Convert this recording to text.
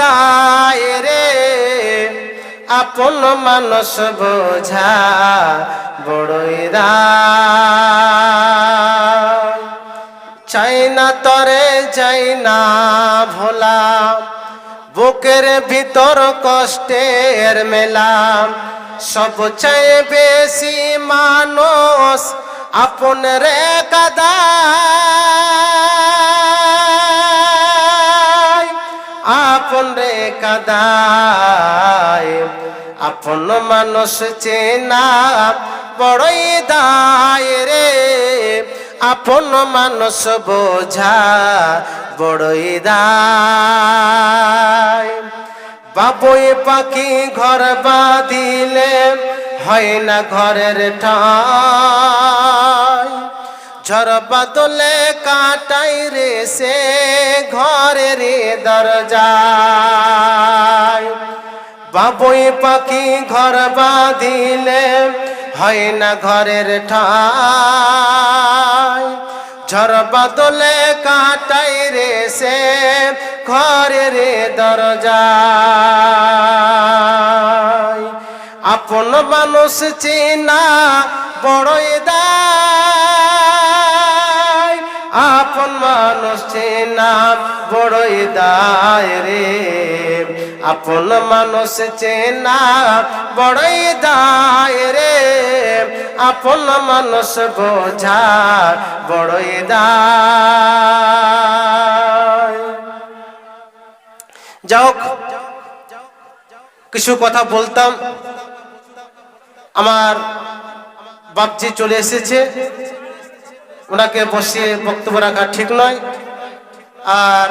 দায় রে। আপন মানুষ বোঝা বড়ই চাই না তরে যাই না ভোলা। বুকের ভিতর কষ্টের মেলা। সব চাই বেশি মানুষ, আপন রে কাদা আপন রে কাদায় আপন মানুষ চেনা বড়ই দায় রে। আপন মানুষ বোঝা বড়ই দায়। বাবুই পাখি ঘর বাঁধিলে হয় না ঘরের ঠাই। ঝড় বাদলে কাটাই রে সে ঘরের দরজায়। বাবুই পাখি ঘর বাঁধিলে হয় না ঘরের ঠাই। ঝড় বাদলে কাটাই রে সে ঘরের দরজায়। আপন মানুষ চিনা বড়ই দায় আপন মানুষ চেনা বড়ই দায় রে। আপন মানুষ চেনা বড়ই দায় রে। আপন মানুষ বোঝা বড়ই দায়। যাও, কিছু কথা বলতাম। আমার বাপজি চলে এসেছে। ওনাকে বসিয়ে বক্তব্য রাখা ঠিক নয়। আর